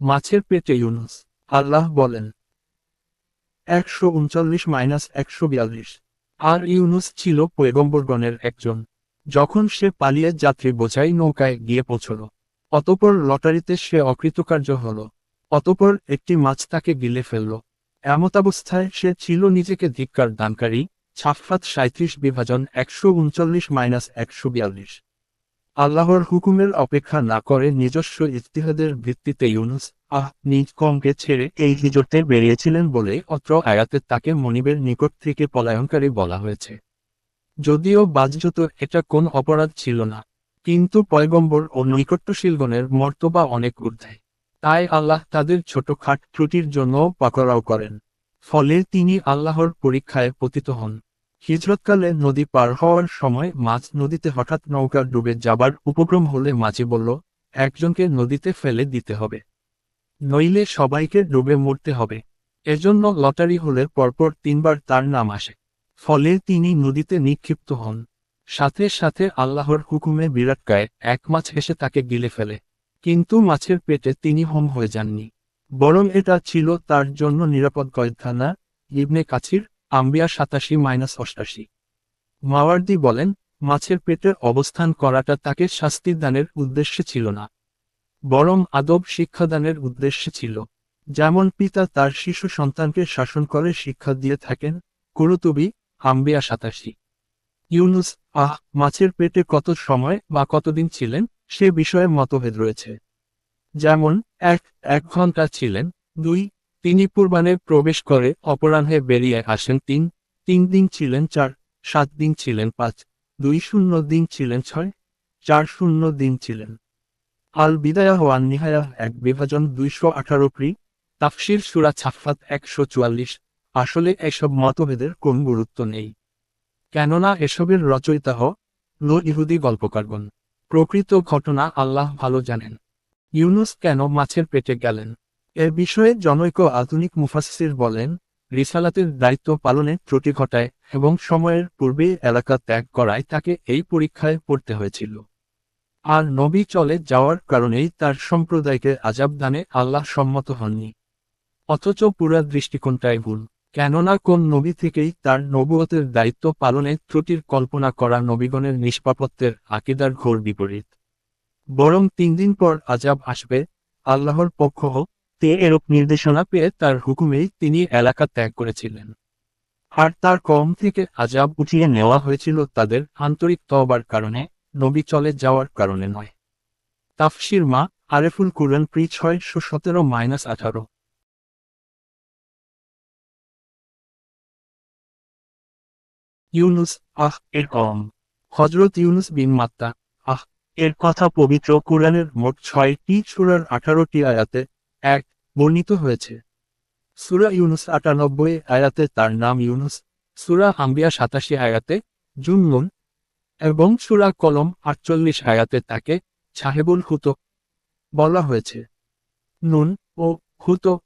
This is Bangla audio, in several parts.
মাছের পেটে ইউনুস, আল্লাহ বলেন, একশো উনচল্লিশ মাইনাস একশো বিয়াল্লিশ। আর ইউনুস ছিল পয়গম্বরগণের একজন। যখন সে পালিয়ে যাত্রী বোঝাই নৌকায় গিয়ে পৌঁছল, অতপর লটারিতে সে অকৃতকার্য হল, অতপর একটি মাছ তাকে গিলে ফেলল। এমতাবস্থায় সে ছিল নিজেকে ধিক্কার দানকারী ছাফাত সাঁত্রিশ বিভাজন একশো উনচল্লিশ মাইনাস একশো বিয়াল্লিশ। আল্লাহর হুকুমের অপেক্ষা না করে নিজস্ব ইতিহাদের ভিত্তিতে ইউনুস আহ নিজ কমকে ছেড়ে এই হিজরতে বেরিয়েছিলেন বলে অত্র আয়াতে তাকে মনিবের নিকট থেকে পলায়নকারী বলা হয়েছে। যদিও বাহ্যত এটা কোন অপরাধ ছিল না, কিন্তু পয়গম্বর ও নৈকট্যশীলগণের মর্তবা অনেক ঊর্ধ্বে। তাই আল্লাহ তাদের ছোটখাট ত্রুটির জন্য পাকড়াও করেন, ফলে তিনি আল্লাহর পরীক্ষায় পতিত হন। হিজরতকালে নদী পার হওয়ার সময় মাছ নদীতে হঠাৎ নৌকা ডুবে যাবার উপক্রম হলে মাঝি বলল, একজনকে নদীতে ফেলে দিতে হবে। নইলে সবাইকে ডুবে মরতে হবে। এজন্য লটারি হলে পরপর তিনবার তার নাম আসে। ফলে তিনি নদীতে নিক্ষিপ্ত হন। সাথে সাথে আল্লাহর হুকুমে বিরাট বিরাটকায় এক মাছ এসে তাকে গিলে ফেলে। কিন্তু মাছের পেটে তিনি হোম হয়ে যাননি। বরং এটা ছিল তার জন্য নিরাপদ কয়েকখানা ইবনে কাছির আম্বিয়া সাতাশি মাইনাস অষ্টাশি। মাওয়ার্দি বলেন, মাছের পেটে অবস্থান করাটা তাকে শাস্তি দানের উদ্দেশ্যে ছিল না। বরং আদব শিক্ষাদানের উদ্দেশ্যে ছিল। যেমন পিতা তার শিশু সন্তানকে শাসন করে শিক্ষা দিয়ে থাকেন, কুরুতুবি, আম্বিয়া সাতাশি। ইউনুস, আহ, মাছের পেটে কত সময় বা কতদিন ছিলেন, সে বিষয়ে মতভেদ রয়েছে। যেমন, এক এক ঘণ্টা ছিলেন, দুই তিনি পূর্বানে প্রবেশ করে অপরাহ্নে বেরিয়ে আসেন তিন তিন দিন ছিলেন চার, সাত দিন ছিলেন পাঁচ, দুই শূন্য দিন ছিলেন ছয়, চার শূন্য দিন ছিলেন। আল বিদায়া ওয়ান নিহায়া এক বিভাজন দুইশো আঠারো প্রি, তাফসির সুরা ছাফাত একশো চুয়াল্লিশ। আসলে এসব মতভেদের কোন গুরুত্ব নেই। কেননা এসবের রচয়িতা হ লো ইহুদি গল্পকারগণ। প্রকৃত ঘটনা আল্লাহ ভালো জানেন। ইউনুস কেন মাছের পেটে গেলেন? এ বিষয়ে জনৈক আধুনিক মুফাসির বলেন, রিসালাতের দায়িত্ব পালনে ত্রুটি ঘটায় এবং সময়ের পূর্বে এলাকা ত্যাগ করায় তাকে এই পরীক্ষায় পড়তে হয়েছিল। আর নবী চলে যাওয়ার কারণেই তার সম্প্রদায়কে আজাব দানে আল্লাহ সম্মত হননি। অথচ পুরা দৃষ্টিকোণটাই ভুল। কেননা কোন নবী থেকেই তার নবুয়তের দায়িত্ব পালনে ত্রুটির কল্পনা করা নবীগণের নিষ্পাপত্বের আকিদার ঘোর বিপরীত। বরং তিন দিন পর আজাব আসবে, আল্লাহর পক্ষ হোক তে এরূপ নির্দেশনা পেয়ে তার হুকুমেই তিনি এলাকা ত্যাগ করেছিলেন। আর তার কম থেকে আজাব উঠিয়ে নেওয়া হয়েছিল তাদের আন্তরিক তবার কারণে, নবী চলে যাওয়ার কারণে নয়। তাফসির মা আরেফুল কুরআন প্রি ছয়শো সতেরো মাইনাস আঠারো। ইউনুস, আহ, এর কম। হজরত ইউনুস বিন মাত্তা, আহ, এর কথা পবিত্র কুরআনের মোট ছয়টি সুরার আঠারোটি আয়াতে এক, বর্ণিত হয়েছে। সুরা ইউনুস আটানব্বই আয়াতে তার নাম ইউনুস, সুরা আম্বিয়া সাতাশি আয়াতে জুনমুন এবং সুরা কলম আটচল্লিশ আয়াতে তাকে সাহেবুল হুতো বলা হয়েছে। নুন ও হুতো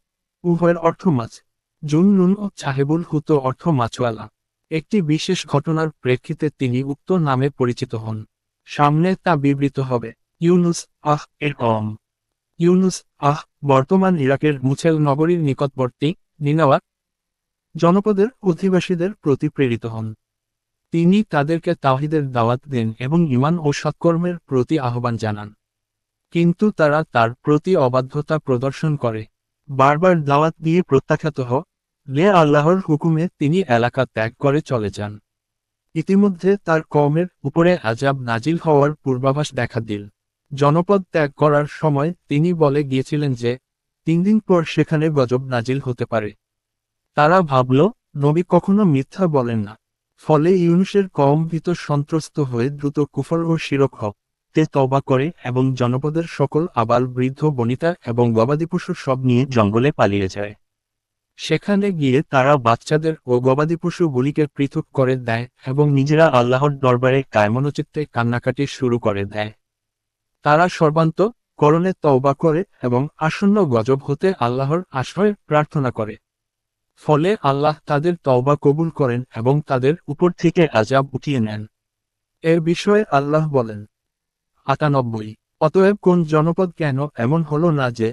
উভয়ের অর্থ মাছ। জুন নুন ও সাহেবুল হুতো অর্থ মাছওয়ালা। একটি বিশেষ ঘটনার প্রেক্ষিতে তিনি উক্ত নামে পরিচিত হন। সামনে তা বিবৃত হবে। ইউনুস, আহ এর কম ইউনুস, আহ, বর্তমান ইরাকের মুছেল নগরীর নিকটবর্তী, নিনাওয়া জনপদের অধিবাসীদের প্রতি প্রেরিত হন। তিনি তাদেরকে তাহিদের দাওয়াত দেন এবং ইমান ও সৎকর্মের প্রতি আহ্বান জানান। কিন্তু তারা তার প্রতি অবাধ্যতা প্রদর্শন করে। বারবার দাওয়াত দিয়ে প্রত্যাখ্যাত হ, লে আল্লাহর হুকুমে তিনি এলাকা ত্যাগ করে চলে যান। ইতিমধ্যে তার কমের উপরে আজাব নাজিল হওয়ার পূর্বাভাস দেখা দিল। জনপদ ত্যাগ করার সময় তিনি বলে গিয়েছিলেন যে, তিন দিন পর সেখানে গজব নাজিল হতে পারে। তারা ভাবল, নবী কখনো মিথ্যা বলেন না। ফলে ইউনুসের কম ভিতর সন্ত্রস্ত হয়ে দ্রুত কুফর ও শিরক হক। তে তবা করে এবং জনপদের সকল আবাল বৃদ্ধ বনিতা এবং গবাদি পশু সব নিয়ে জঙ্গলে পালিয়ে যায়। সেখানে গিয়ে তারা বাচ্চাদের ও গবাদি পশুগুলিকে পৃথক করে দেয় এবং নিজেরা আল্লাহর দরবারে কায়মনোচিত্তে কান্নাকাটি শুরু করে দেয়। তারা সর্বান্ত করণে তওবা করে এবং আসন্ন গজব হতে আল্লাহর আশ্রয় প্রার্থনা করে। ফলে আল্লাহ তাদের তওবা কবুল করেন এবং তাদের উপর থেকে আজাব উঠিয়ে নেন। এর বিষয়ে আল্লাহ বলেন, আটানব্বই। অতএব কোন জনপদ কেন এমন হলো না যে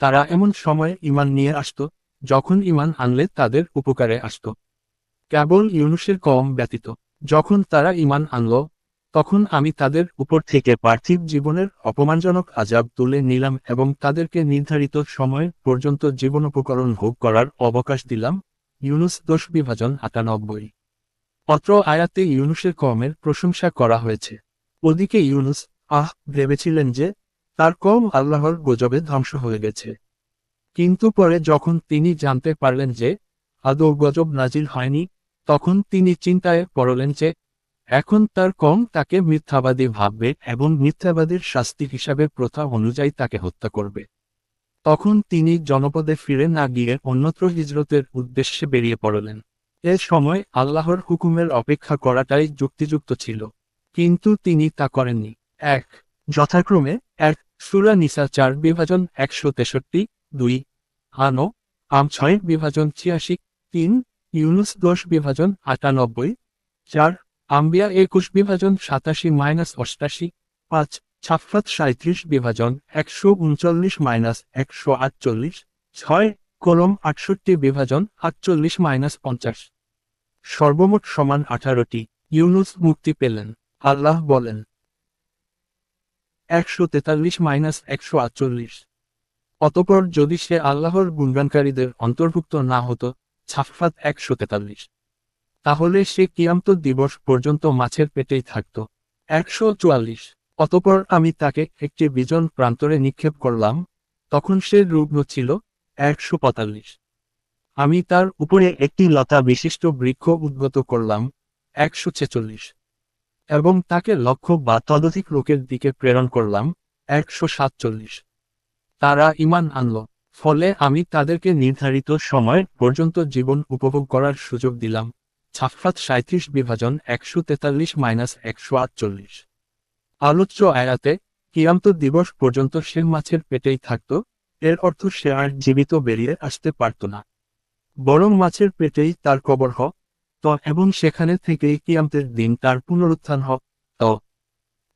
তারা এমন সময়ে ইমান নিয়ে আসত, যখন ইমান আনলে তাদের উপকারে আসত? কেবল ইউনুসের কম ব্যতীত, যখন তারা ইমান আনল তখন আমি তাদের উপর থেকে পার্থিব জীবনের অপমানজনক আজাব তুলে নিলাম এবং তাদেরকে নির্ধারিত সময় পর্যন্ত জীবনোপকরণ ভোগ করার অবকাশ দিলাম। ইউনুস দোষ বিভাজন আটানব্বই। অত্র আয়াতে ইউনুসের কমের প্রশংসা করা হয়েছে। ওদিকে ইউনুস, আহ, ভেবেছিলেন যে তার কম আল্লাহর গজবে ধ্বংস হয়ে গেছে। কিন্তু পরে যখন তিনি জানতে পারলেন যে আদৌ গজব নাজিল হয়নি, তখন তিনি চিন্তায় পড়লেন যে এখন তার কম তাকে মিথ্যাবাদী ভাববে এবং মিথ্যাবাদীর শাস্তি হিসাবে প্রথা অনুযায়ী তাকে হত্যা করবে। তখন তিনি জনপদে ফিরে না গিয়ে অন্যত্র হিজরতের উদ্দেশ্যে বেরিয়ে পড়লেন। এ সময় আল্লাহর হুকুমের অপেক্ষা করাটাই যুক্তিযুক্ত ছিল, কিন্তু তিনি তা করেননি। এক, যথাক্রমে, এক, সুরা নিসা চার, বিভাজন একশো তেষট্টি, দুই, আনো, আম ছয়, বিভাজন ছিয়াশি, তিন, ইউনুস দশ, বিভাজন আটানব্বই, চার আম্বিয়া একুশ বিভাজন সাতাশি মাইনাস অষ্টাশি, পাঁচ ছাপ্পাত সাঁত্রিশ বিভাজন একশো উনচল্লিশ মাইনাস একশো আটচল্লিশ, ছয়, কলম আটষট্টি বিভাজন আটচল্লিশ মাইনাস পঞ্চাশ। সর্বমোট সমান আঠারোটি। ইউনুস মুক্তি পেলেন। আল্লাহ বলেন, একশো তেতাল্লিশ মাইনাস একশো আটচল্লিশ। অতপর যদি সে আল্লাহর গুণগানকারীদের অন্তর্ভুক্ত না হতো ছাফাত একশো তেতাল্লিশ। তাহলে সে কিয়ামত দিবস পর্যন্ত মাছের পেটেই থাকত। একশো চুয়াল্লিশ। অতপর আমি তাকে একটি বিজন প্রান্তরে নিক্ষেপ করলাম। তখন সে রুগ্ন ছিল। একশো পঁয়তাল্লিশ। আমি তার উপরে একটি লতা বিশিষ্ট বৃক্ষ উদ্গত করলাম। একশো ছেচল্লিশ। এবং তাকে লক্ষ্য বা তদধিক লোকের দিকে প্রেরণ করলাম। একশো সাতচল্লিশ। তারা ইমান আনল। ফলে আমি তাদেরকে নির্ধারিত সময় পর্যন্ত জীবন উপভোগ করার সুযোগ দিলাম। ছাফাত সাঁত্রিশ বিভাজন একশো তেতাল্লিশ মাইনাস একশো আটচল্লিশ। আলোচ্য আয়াতে কিয়ামত দিবস পর্যন্ত সে মাছের পেটেই থাকত, এর অর্থ সে আর জীবিত বেরিয়ে আসতে পারত না। বরং মাছের পেটেই তার কবর হ, ত এবং সেখানে থেকেই কিয়ামতের দিন তার পুনরুত্থান হ, ত।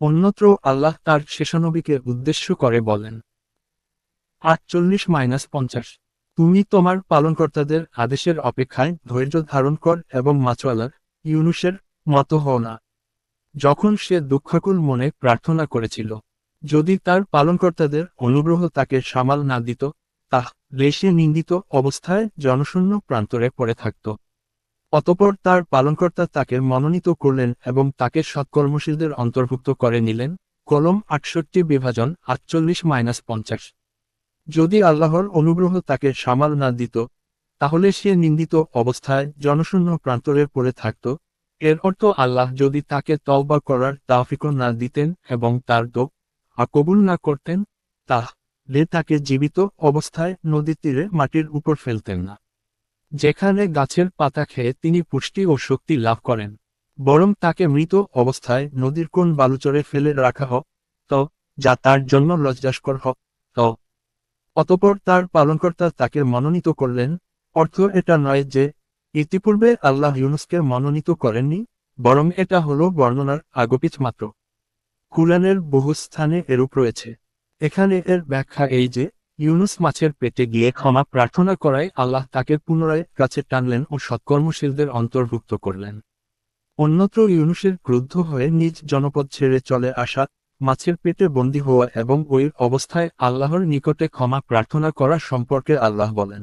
অন্যত্র আল্লাহ তার শেষনবীকে উদ্দেশ্য করে বলেন, আটচল্লিশ মাইনাস পঞ্চাশ। তুমি তোমার পালনকর্তাদের আদেশের অপেক্ষায় ধৈর্য ধারণ কর এবং মাছওয়ালার, ইউনুসের, মতো হও না। যখন সে দুঃখাকুল মনে প্রার্থনা করেছিল, যদি তার পালনকর্তাদের অনুগ্রহ তাকে সামাল না দিত, তাহ রেশে নিন্দিত অবস্থায় জনশূন্য প্রান্তরে পড়ে থাকত। অতপর তার পালনকর্তা তাকে মনোনীত করলেন এবং তাকে সৎকর্মশীলদের অন্তর্ভুক্ত করে নিলেন। কলম আটষট্টি বিভাজন আটচল্লিশ মাইনাস পঞ্চাশ। যদি আল্লাহর অনুগ্রহ তাকে সামাল না দিত, তাহলে সে নিন্দিত অবস্থায় জনশূন্য প্রান্তরে পড়ে থাকত। এর অর্থ আল্লাহ যদি তাকে তওবা করার তাফিকও না দিতেন এবং তার দোপ কবুল না করতেন, তাহলে তাকে জীবিত অবস্থায় নদীর তীরে মাটির উপর ফেলতেন না। যেখানে গাছের পাতা খেয়ে তিনি পুষ্টি ও শক্তি লাভ করেন। বরং তাকে মৃত অবস্থায় নদীর কোন বালুচরে ফেলে রাখা হোক, তো, যা তার জন্য লজ্জাস্কর হোক, তো অতপর তার পালনকর্তা তাকে মনোনীত করলেন, অর্থ এটা নয় যে, ইতিপূর্বে আল্লাহ ইউনুসকে মনোনীত করেননি, বরং এটা হলো বর্ণনার আগপিছ মাত্র। কুরআনের বহু স্থানে এরূপ রয়েছে। এখানে এর ব্যাখ্যা এই যে, ইউনুস মাছের পেটে গিয়ে ক্ষমা প্রার্থনা করায় আল্লাহ তাকে পুনরায় কাছে টানলেন ও সৎকর্মশীলদের অন্তর্ভুক্ত করলেন। অন্যত্র ইউনুসের ক্রুদ্ধ হয়ে নিজ জনপদ ছেড়ে চলে আসা মাছের পেটে বন্দী হওয়া এবং ওই অবস্থায় আল্লাহর নিকটে ক্ষমা প্রার্থনা করা সম্পর্কে আল্লাহ বলেন।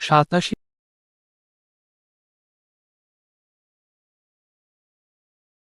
সাতাশি